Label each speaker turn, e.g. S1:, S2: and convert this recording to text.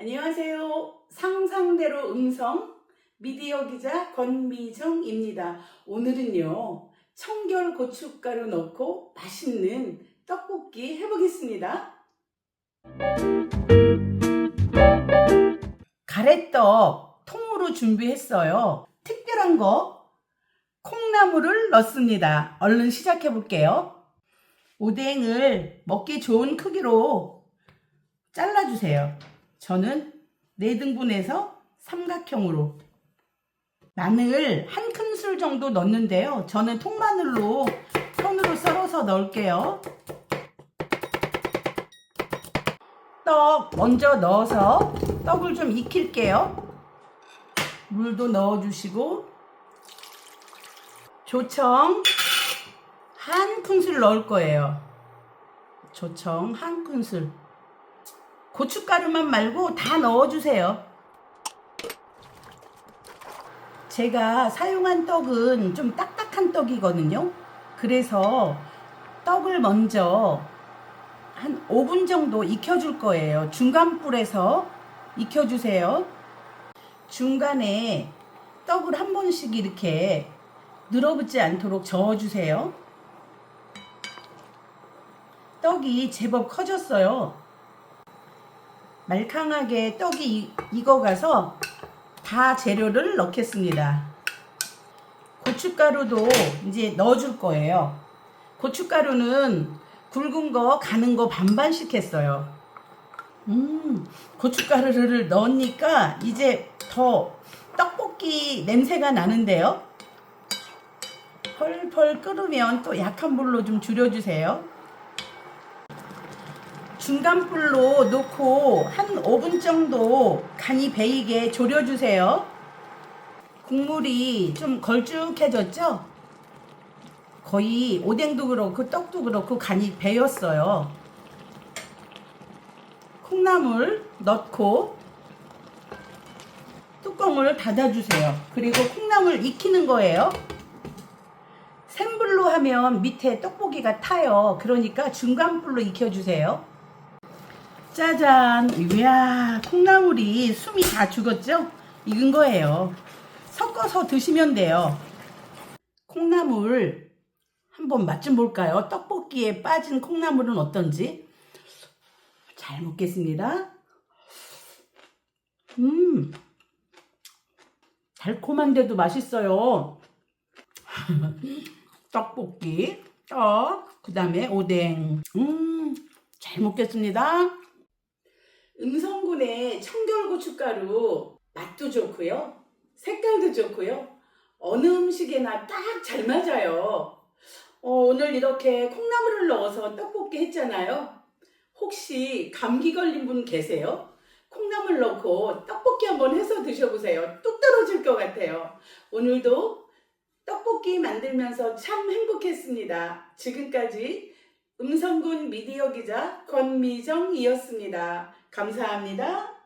S1: 안녕하세요. 상상대로 음성 미디어 기자 권미정입니다. 오늘은요, 청결 고춧가루 넣고 맛있는 떡볶이 해보겠습니다. 가래떡 통으로 준비했어요. 특별한 거 콩나물을 넣습니다. 얼른 시작해 볼게요. 오뎅을 먹기 좋은 크기로 잘라주세요. 저는 4등분해서 삼각형으로 마늘 한 큰술 정도 넣는데요. 저는 통마늘로 손으로 썰어서 넣을게요. 떡 먼저 넣어서 떡을 좀 익힐게요. 물도 넣어주시고 조청 한 큰술 넣을 거예요. 조청 한 큰술. 고춧가루만 말고 다 넣어주세요. 제가 사용한 떡은 좀 딱딱한 떡이거든요. 그래서 떡을 먼저 한 5분 정도 익혀줄 거예요. 중간 불에서 익혀주세요. 중간에 떡을 한 번씩 이렇게 늘어붙지 않도록 저어주세요. 떡이 제법 커졌어요. 말캉하게 떡이 이- 익어가서 다 재료를 넣겠습니다. 고춧가루도 이제 넣어줄 거예요. 고춧가루는 굵은 거, 가는 거 반반씩 했어요. 음, 고춧가루를 넣으니까 이제 더 떡볶이 냄새가 나는데요. 펄펄 끓으면 또 약한 불로 좀 줄여주세요. 중간 불로 놓고 한 5분 정도 간이 배이게 졸여주세요. 국물이 좀 걸쭉해졌죠? 거의 오뎅도 그렇고 떡도 그렇고 간이 배였어요. 콩나물 넣고 뚜껑을 닫아주세요. 그리고 콩나물 익히는 거예요. 센 불로 하면 밑에 떡볶이가 타요. 그러니까 중간 불로 익혀주세요. 짜잔! 이야, 콩나물이 숨이 다 죽었죠? 익은 거예요. 섞어서 드시면 돼요. 콩나물 한번 맛 좀 볼까요? 떡볶이에 빠진 콩나물은 어떤지? 잘 먹겠습니다. 음, 달콤한데도 맛있어요. 떡볶이, 떡, 그 다음에 오뎅. 음, 잘 먹겠습니다. 음성군의 청결고춧가루 맛도 좋고요. 색깔도 좋고요. 어느 음식에나 딱 잘 맞아요. 어, 오늘 이렇게 콩나물을 넣어서 떡볶이 했잖아요. 혹시 감기 걸린 분 계세요? 콩나물 넣고 떡볶이 한번 해서 드셔보세요. 뚝 떨어질 것 같아요. 오늘도 떡볶이 만들면서 참 행복했습니다. 지금까지 음성군 미디어 기자 권미정이었습니다. 감사합니다.